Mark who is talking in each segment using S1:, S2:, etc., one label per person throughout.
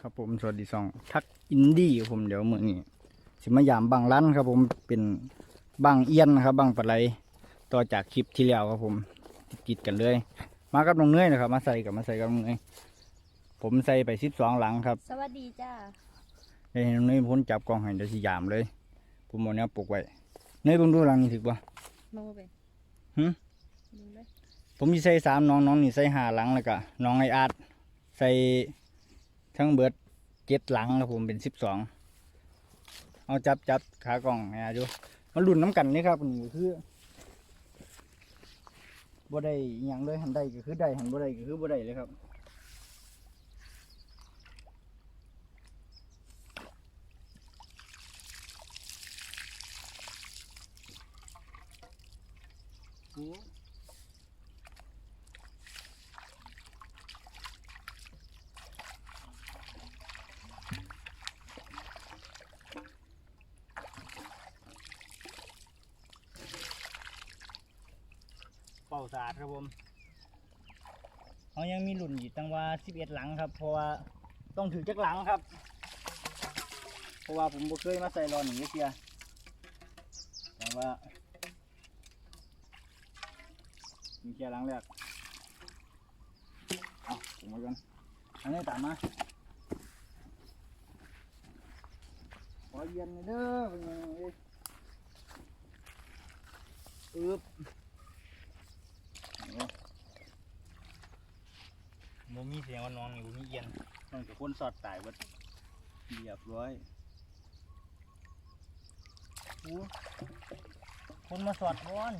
S1: ครับผมสวัสดีสองทักอินดี้ครับผมเดี๋ยวมือนี้สิมายามบางร้านครับผมเป็นบางเอียนนะครับบางปลาไหลต่อจากคลิปที่แล้วครับผมติดๆกันเลย มากับน้องเนยนะครับ มาใส่กับมาใส่กับน้องเนยผมใส่ไปสิบสองหลังครับ
S2: สวัสดีจ้า
S1: เดี๋ยวให้น้องเนยพ้นจับกล้องให้เดี๋ยวสิยามเลย ผมเอาเนี้ยปลูกไว้เนยเบิ่งดูหลังนี้ถึกปะ
S2: มึงบ่เป็น
S1: หึ
S2: มึงเลย
S1: ผมมีใส่สามน้องน้องนี่ใส่ห้าหลังแล้วก็น้องไออาร์ตใส่ ทั้งเบิดเจ็ดหลังครับผมเป็นสิบสองเอาจับจับขากล่องนะดูมันรุ่นน้ำกันนี่ครับนี่ก็คือบ่ได้อย่างเลยหันได้ก็คือได้หันบ่ได้ก็คือบ่ได้เลยครับโอ้ เป่าสะอาดครับผมเขายังมีหลุ่นอยู่ตั้งว่าสิบเอ็ดหลังครับ เพราะว่าต้องถือจักหลังครับ เพราะว่าผมบ่เคยมาใส่รอนอย่างนี้เสียแต่ว่ามีแค่หลังแรกเอาผมมาก่อนอันนี้ตามมาขอเย็นหน่อยเด้อเป็นไงเอ้ยอึ๊บ โมมีเสียงว่าน้องนี่โมมีเอียนมันกับคนสอดตายเบิดเรียบร้อยโอ้คนมาสอดร้อน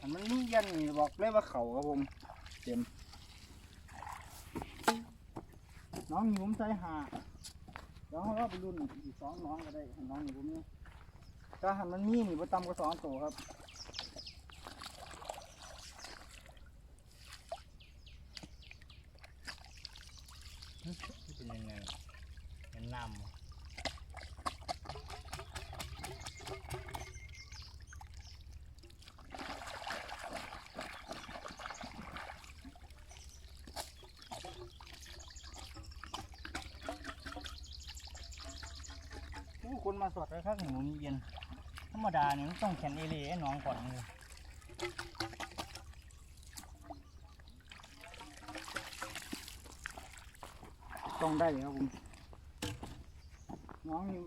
S1: อันมันมีเอียนนี่บอกเลยว่าเขาครับผมเต็มน้องอยู่ผมใจหาเดี๋ยวเราไปรุ่นอีกสองน้องก็ได้น้องอยู่ผมนี่ ถ้าหันมันมีนี่บ่ต่ำกว่าสองตัวครับเป็นยังไงเป็นน้ำผู้คนมาสอดแล้วครับหนูมีเย็นธ รรมดาเนี่ยมันต้องแขนเอเล่ให้น้องก่อนเลยต้องได้ครับผมน้องนี่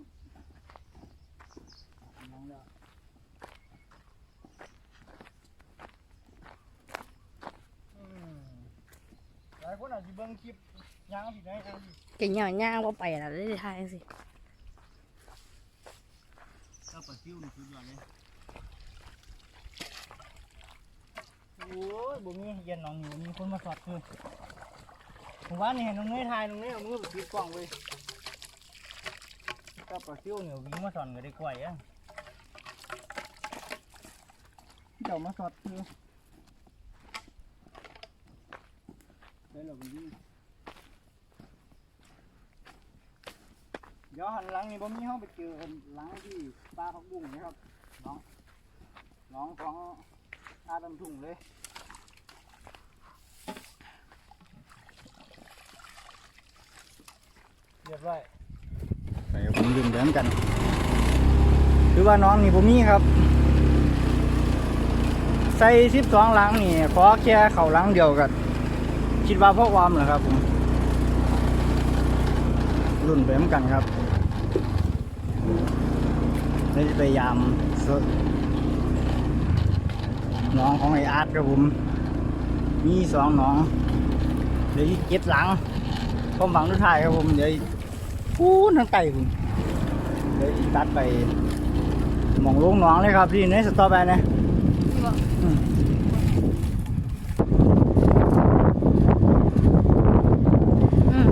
S1: น้องแล้วหลายคนอาจจะเบิ่งคลิปยางผิดได้ครับ
S2: เก่งย่างย่างว่าไปแล้วได้ทายสิ
S1: ก็ปลาซิวนี่สุดยอดเลยโอ้ยบ่มีเย็นน้องอยู่มีคนมาสอดคือผมว่านี่เห็นน้องเนยทายน้องเนยเอามือไปปิดกล้องไว้ก็ปลาซิวเนี่ยวิ่งมาสอนก็ได้กล้วยอะเดี๋ยวมาสอดคือเดี๋ยวเราไปวิ่ง เดี๋ยวหันหลังนี่บ่มีห้องไปเจอหลังที่ปลาพักบุ้งนะครับน้องน้องของอาดำทุ่งเลยเรียบร้อยไปผมดื่มเดิมกันคือว่าน้องนี่ผมมีครับ ใส่สิบสองหลังนี่ขอแค่เข่าหลังเดียวกัน คิดว่าพ่อความเหรอครับผมรุ่นไปเหมือนกันครับ นี่จะพยายามน้องของไออาร์ตครับผม มีสองน้อง เดี๋ยวอีกเจ็บหลังความฝังทุกทายครับผม เดี๋ยวอีกพูนทั้งไก่ผมเดี๋ยวตัดไปมองลงหน้องเลยครับที่ในสตอไปนะอืม
S2: อืม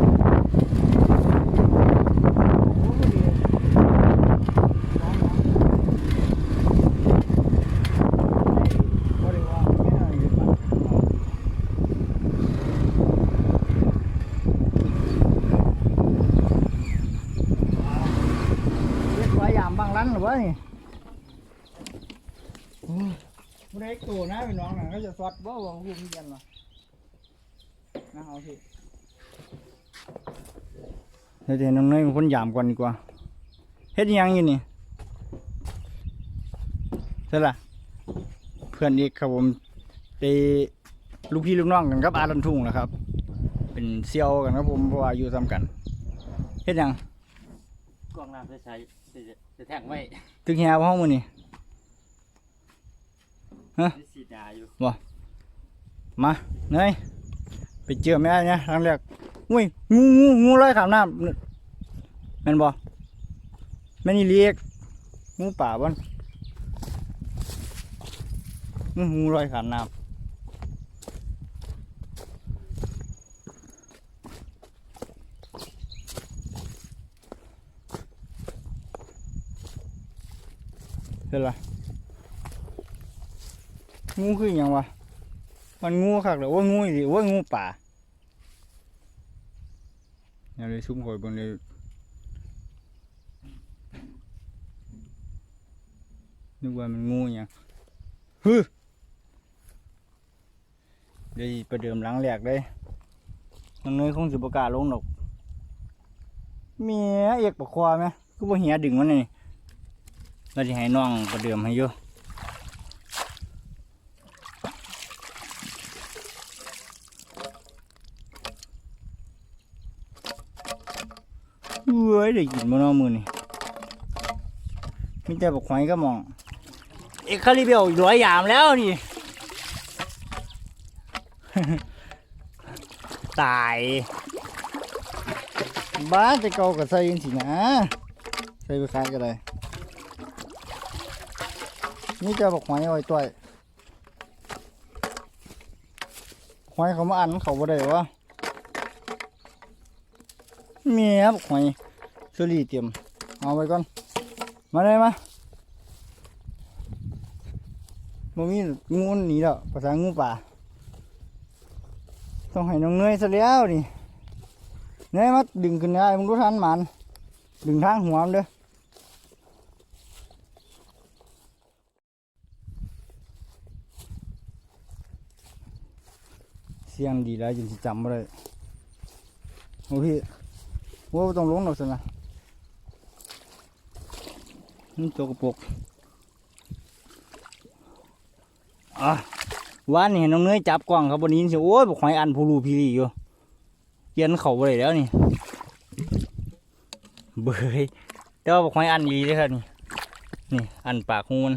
S1: เรียกว่ายามบางร้านหรือวะนี่โอ้ เล็กตัวนะ พี่น้องน่ะเขาจะสอดบ่ว่าคุมเย็นหรอนะเอาสิเดี๋ยวน้องเนยเป็นคนยามก่อนดีกว่าเฮ็ดอิหยังอยู่นี่ใช่ล่ะเพื่อนอีกครับผมไปลูกพี่ลูกน้องกันกับอารันทุ่งนะครับ เป็นเซียวกันครับผมเพราะว่าอยู่ซ้ำกันเฮ็ดหยัง
S3: กล้องน้ำจะใช้จะแท่งไว้
S1: ตึกแฮบ่ห้องมื้อนี่
S3: ที่สีดาอยู่
S1: มาเนยไปเจอแม่เนี่ยครั้งแรกอุ้ยงูงูงูลอยขามน้ำแม่นบ่แม่นอีเลียกงูป่าบ่นอื้องูลอยขามน้ำเห็นละ งูคืออย่างวะมันงูคักเลยว่างูสิว่างูป่าอย่าเลยซุ่มคอยบนเลยนึกว่ามันงูอย่างฮึเดี๋ยวประเดิมหลังแหลกเลยน้องเนยคงสิบกล้าศลงดอกเมียเอกปะควาไหมก็บ่เหียดึงมันนี่เราจะให้น้องประเดิมให้อยู่เอ้ ยได้กินบ่เนาะมื้อนี่มีแต่บักหอยก็มอง เอ็กคาลิเบลร้อยยามแล้วนี่ ตาย บ้าจะเกากับใส่ยังสินะ ใส่ไปขายก็ได้นี่จะบอกหอยอาไว้ตัวหอยเขามาอันเขาบ่ได้วะเมียบอกหอย เชอรี่เตรียม เอาไปก่อน มาเลยมาบ่มีงูหนีแล้วภาษางูป่า ต้องให้น้องเนยซะแล้วนี่เนยมาดึงขึ้นได้มึงรู้ทันมัน ดึงทางหัวมันเด้อเสียงดีแล้วจนสิจำบ่ได้โอ้พี่ว่าต้องลงดอกสินะ นี่ตัวกระปกอะวานนี่เห็นน้องเนยจับกล้องครับวันนี้สิโอ้ยบอกหอยอันผู้รูพี่ดีอยู่เกียนเข่าไปแล้วนี่ เบยแต่ว่าบอกหอยอันดีเลยครับนี่นี่อันปากงูน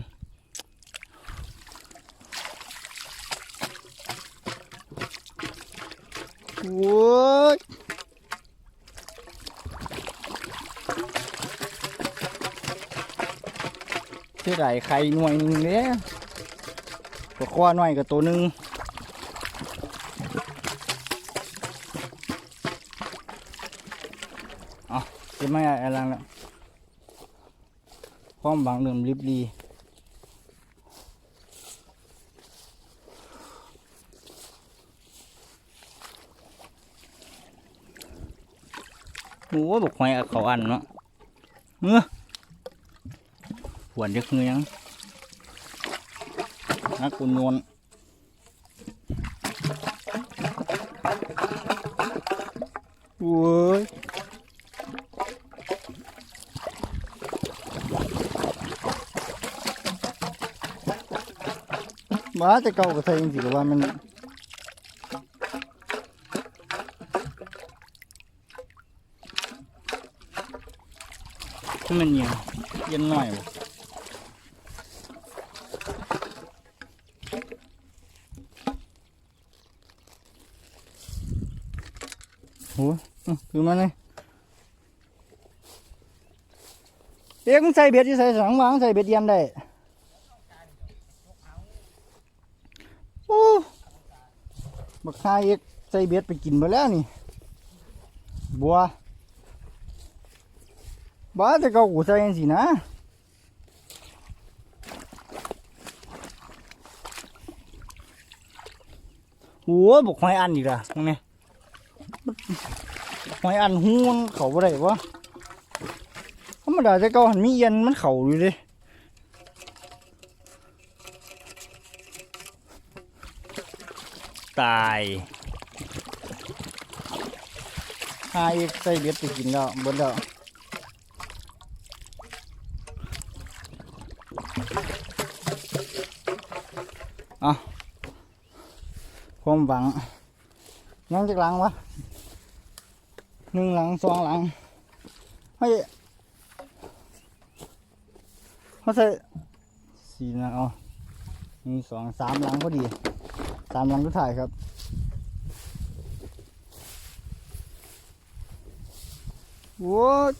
S1: โว้ย เท่าไหร่ไข่หน่วยหนึ่งเนี่ยก็คว้าหน่อยกับตัวหนึ่งอ๋อจะไม่อะไรแล้วความบางเริ่มริบรีโอ้บอกหอยเขาอันเนาะเมื่อ หวนจะคือยังนักกุนนวลโว้ยมาแต่เก่าก็ใส่จริงๆว่ามันมันเย็นเย็นหน่อยบ่ หอื้อคือมันเลยเอ็กมึงใส่เบ็ดที่ใส่สังวางใส่เบ็ดเย็นได้โอ้บักคายเอ็กใส่เบ็ดไปกินไปแล้วนี่บัวบ้าแต่ก็กูใส่ยังสินะโอ้ยบอกหอยอันอีกละตรงนี้ หอยอันหูมันเขาบ่ได้วะธรรมดาแต่เก่าหันมีเอียนมันเขาอยู่เดิตายหาอีกใส่เบ็ดไปกินแล้วเบดแล้วเอาความหวังยังจากหลังวะ หนึ่งหลังสองหลังเฮ้ยเขาใส่สี่นะเอาหนึ่งสองสามหลังพอดีสามหลังก็ถ่ายครับโว้ย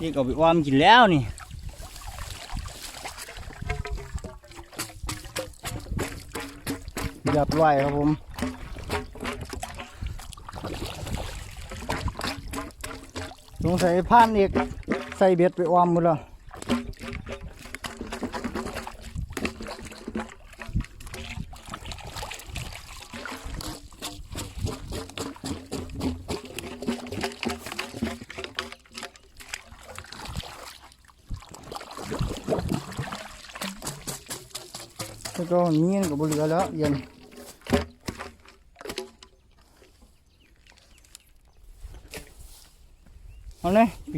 S1: นี่ก็ไปวามกินแล้วนี่เรียบร้อยครับผม สงสัยผ่านอีกใส่เบ็ดไปออมหมดแล้วแล้วก็นี่ก็บ่เหลือแล้วเย็นเอา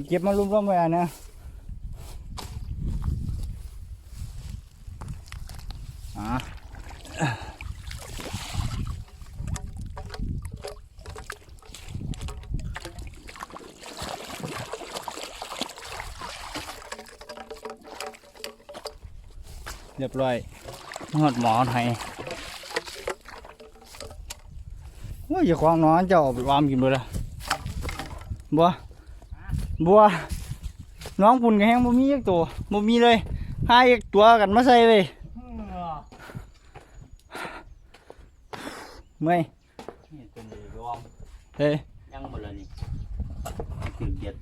S1: เก็บมารุมๆไว้อะนะอะเรียบร้อยหอดหมอไทยว่าอย่าควางนอนจ้าเอาไปวางกินเลยละบัว บัวน้องปุ่นกับแห้งบ่มีอีกตัวบ่มีเลยหาอีกตัวกันมาใส่เลยเมื่อย
S3: นี่ตัวนี้รวม
S1: เฮ้ย
S3: ยังหมดแล้วนี่ถึงเด็ด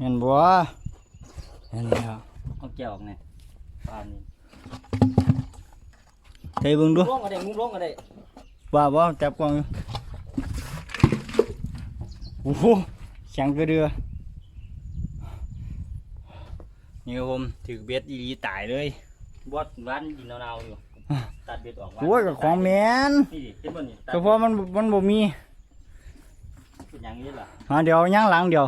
S1: เห็นบัวเห็นแล้ว
S3: เอาแก้วออกไงปานนี้
S1: เฮ้ยเบิ่งดู
S3: ลงก็ได้งุ้มลงก็ได้
S1: ว่าบ่จับกล้องอยู่โอ้โหเสียงกระเดือ นี่ครับผมถือเบ็ดอีลีตายเลย
S3: บอดร้านยินนาวๆอยู่ตัดเบ็ดออก
S1: โอ้ยกับของแมน
S3: นี่ดิเห็นบ่นี่ตัด
S1: เฉพาะมันมันบ่มี
S3: เป็นอย่างนี้ล่ะ
S1: อ่าเดี๋ยวย่างหลังเดี๋ยว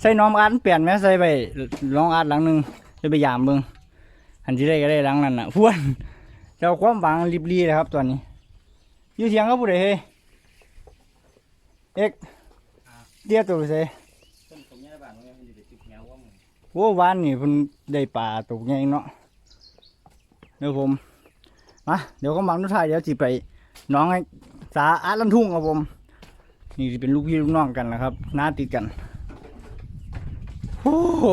S1: ใส่น้องอัดเปลี่ยนไหมใส่ไปลองอัดหลังหนึ่งจะไปยามเบิ่งอันที่ได้ก็ได้หลังนั้นน่ะพวนเจ้าความหวังรีบรีเลยครับตอนนี้อยู่เถียงก็ผู้ใดเฮ้เอ็กเดียวตัวใส่ โอ้วานนี่เพิ่นได้ปลาตกใหญ่เนาะเดี๋ยวผมมาเดี๋ยวก็มังนุทายเดี๋ยวสิไปน้องไอ้สาอาดลำทุ่งครับผม นี่เป็นลูกพี่ลูกน้องกันนะครับหน้าติดกันโอ้โห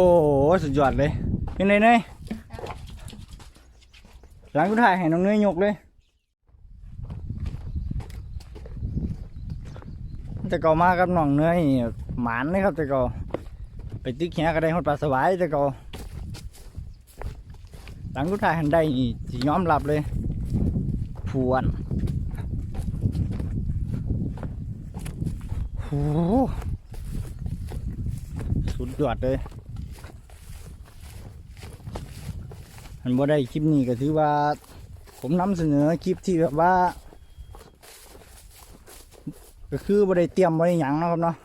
S1: สุดยอดเลยเป็นไงเนยหลังนุทายให้น้องเนยยกเลยแต่เก่ามากับน้องเนยหมานเลยครับแต่เก่า ไปตึกแหก็ได้ฮอดปลาสวายแต่ก็หลังกุทายหันได้นี่สิยอมรับเลยพวนโหสุดยอดเลยอันบ่ได้คลิปนี้ก็ถือว่า ผมนำเสนอคลิปที่แบบว่า ก็คือบ่ได้เตรียมบ่ได้หยังนะครับเนาะ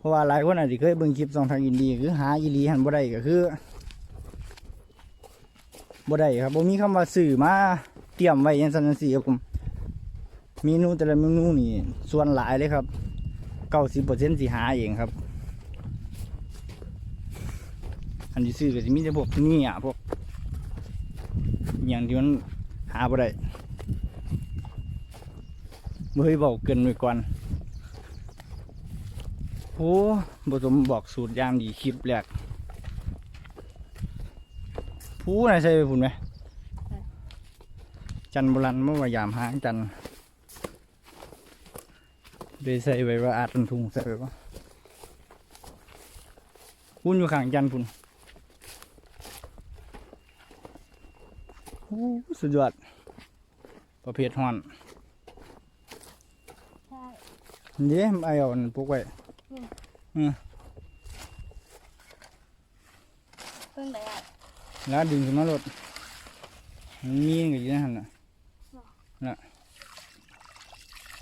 S1: เพราะว่าหลายคนอาจจะเคยเบิ่งคลิปสองทางอินดีคือหาอีลีหันบ่ได้ก็คือบ่ได้ครับบ่มีคำว่าสื่อมาเตรียมไว้ยังซั่นจังซี่ครับผมเมนูแต่ละเมนูนี่ส่วนหลายเลยครับ90%สิบเปอร์เซ็นต์สีหาเองครับ อันที่ซื้อก็สิมีแต่พวกนี่อะพวกอย่างที่มันหาบ่ได้บ่ให้บอกเกินไว้ก่อน โอ้บสมบอกสูตรยามดีคลิปแรกผู้ไหนใส่ไปพุ่นไหม จันทร์โบราณเมื่อวายามหางจันทร์ได้ใส่ไว้ว่าอาจเป็นทุงใส่ไว้ว่าพุ่นอยู่ข้างจันทร์พุ่นโอ้สุดยอด ประเภทฮอน
S2: ใช่
S1: เดี๋ยวไอ้เอาอันนปลูกไว้
S2: เพิ่งได้อะ
S1: แล้วดึงขึ้นมารถมันมีก็อยู่ในหันน่ะน่ะ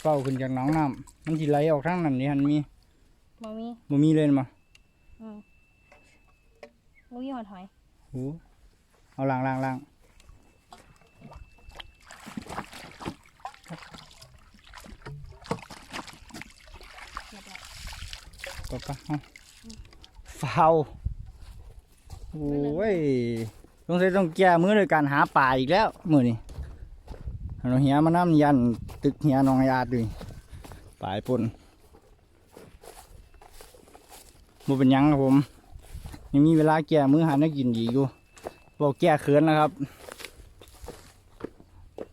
S1: เฝ้าขึ้นจากหนองน้ำมันสิไหลออกทางนั้นนี่หันมี
S2: บ่มี
S1: บ่มีเลยมา
S2: อืมบ่มีหอดหอย
S1: โอ้เอาล้างล้างล้าง
S2: เรียบร้อย
S1: ก็ก็เอาเฝ้าโอ้ยต้องใช้ต้องแก้มือโดยการหาป่าอีกแล้วมือนี่เราเหียมาน้ำยันตึกเหียนองไออาดด้วยปลายปนบ่เป็นยังครับผมยังมีเวลาแก้มือหานักกินดีอยู่บอกแก้เขินนะครับ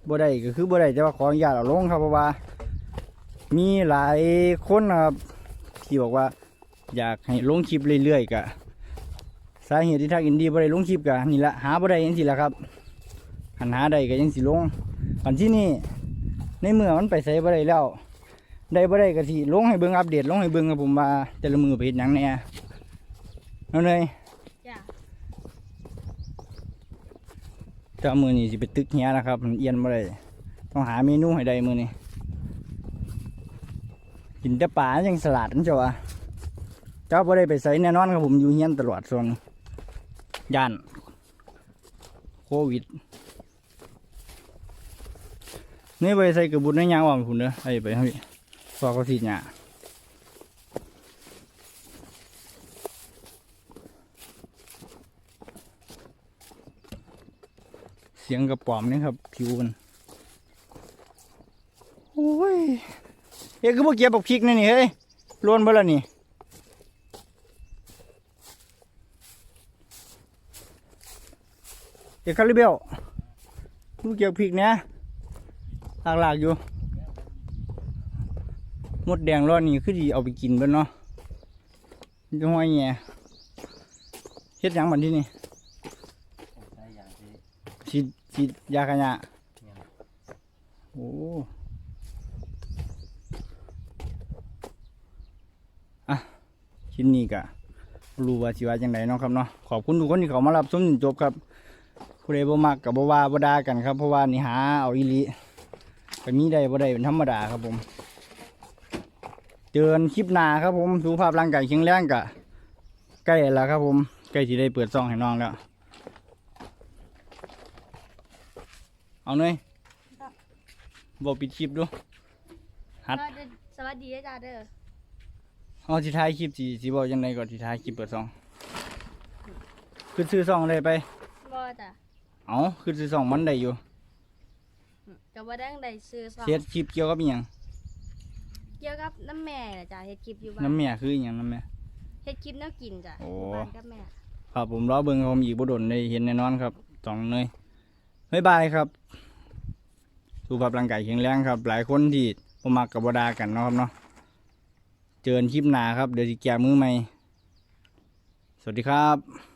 S1: บ่ได้ก็คือบ่ได้แต่ว่าขออนุญาตเอาลงครับเพราะว่า มีหลายคนนะครับที่บอกว่า อยากให้ลงคลิปเรื่อยๆกะสาเหตุที่ทางอินดี้บ่ได้ลงคลิปกะนี่ละหาบ่ได้ยังสิละครับหันหาได้ก็ยังสิลงอันที่นี่ในเมื่อมันไปใส่บ่ได้แล้ว ได้บ่ได้ก็สิลงให้เบิ่งอัปเดตลงให้เบิ่งครับผมว่าแต่ละมือไปเฮ็ดหยังแหน่เอาเลย
S2: จ้า
S1: เจ้ามือนี่สิไปตึกเฮียนะครับมันเอียนบ่ได้ต้องหาเมนูให้ได้มือนี่กินแต่ปลายังสลัดนั่นเจ้าอะเจ้าบ่ได้ไปใส่แน่นอนครับผมอยู่เฮียนตลอดส่วนย่านโควิดนี่ไปใส่กระบุนในยางว่างคุณเด้อไอ้ไปให้ฟอกเขาสีหยาเสียงกระป๋อมนี่ครับผิวมันโอ้ยเฮ้ยคือพวกเก็บบักพริกนี่นี่เฮ้ยล้วนเบ่ละนี่ เอกคาริเบลลูกเกี่ยวพริกเนี่ยหลากหลากๆอยู่ มดแดงร้อนนี่คือดีเอาไปกินบ้านเนาะมันจะห้อยแง่เฮ็ดยังบันที่นี่
S3: ใช้อย่างที่
S1: ฉีดฉีดยาขยะโอ้อะชิ้นนี้กะรู้ว่าสิว่าจังไดเนาะครับเนาะขอบคุณทุกคนที่เขามารับชมจนจบครับ ผู้ใดบ่มักกับบ่ว่าบ่ด่ากันครับเพราะว่านี่หาเอาอีหลีก็มีได้บ่ได้เป็นธรรมดาครับผม เจอกันคลิปหน้าครับผมสุขภาพร่างกายแข็งแรงกะใกล้แล้วครับผมใกล้สิได้เปิดซองให้น้องแล้ว เอาหน่อยบอกปิดคลิปดูฮัด
S2: สวัสดีสวัสดีจ้าเด้อ
S1: เอาสิท้ายคลิปสิสิบอกยังไงก่อนสิท้ายคลิปเปิดซอง ขึ้นซื้อซองได้ไป
S2: บ่จ้ะ
S1: เอาขึ้นซื้อซองมันได้อยู่
S2: อืมก็บ่ได้ได้ซื้อซอง
S1: เฮ็ดคลิปเกี่ยวกับอิหยัง
S2: เกี่ยวกับน้ำแม่น่ะจ้ะเฮ็ดคลิปอยู่บ้าน
S1: น้ำแม่คืออิหยังน้ำแม่
S2: เฮ็ดคลิปแนวกินจ้ะ
S1: โอ้
S2: อยู่บ้านกับแม่
S1: ครับผมรอเบิ่งครับผมอีกบ่โดนได้เห็นแน่นอนครับสองเนยบ๊ายบายครับสุขภาพร่างกายแข็งแรงครับ หลายคนที่บ่มักกับบ่ด่ากันเนาะครับเนาะเจอกันคลิปหน้าครับเดี๋ยวสิแก้มือใหม่สวัสดีครับ